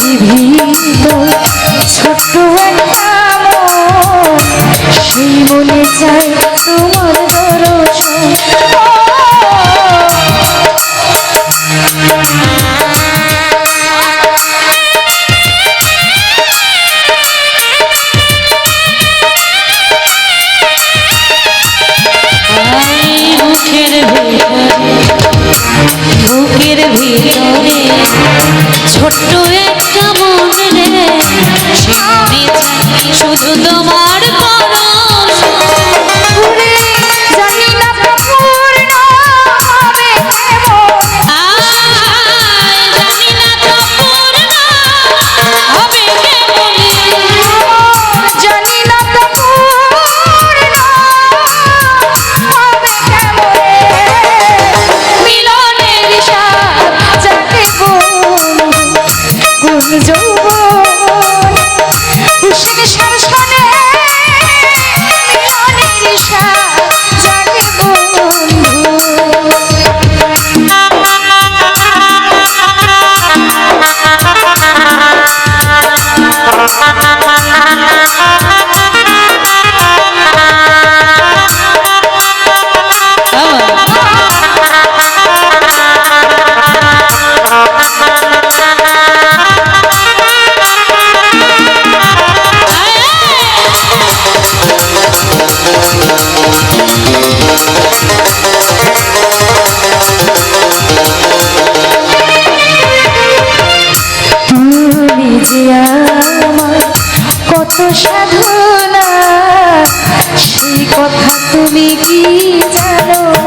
বিভিন্ন ছোট্ট একটা সেই মনে চাই তোমার the moment. কত সাধনা সেই কথা তুমি কি জানো?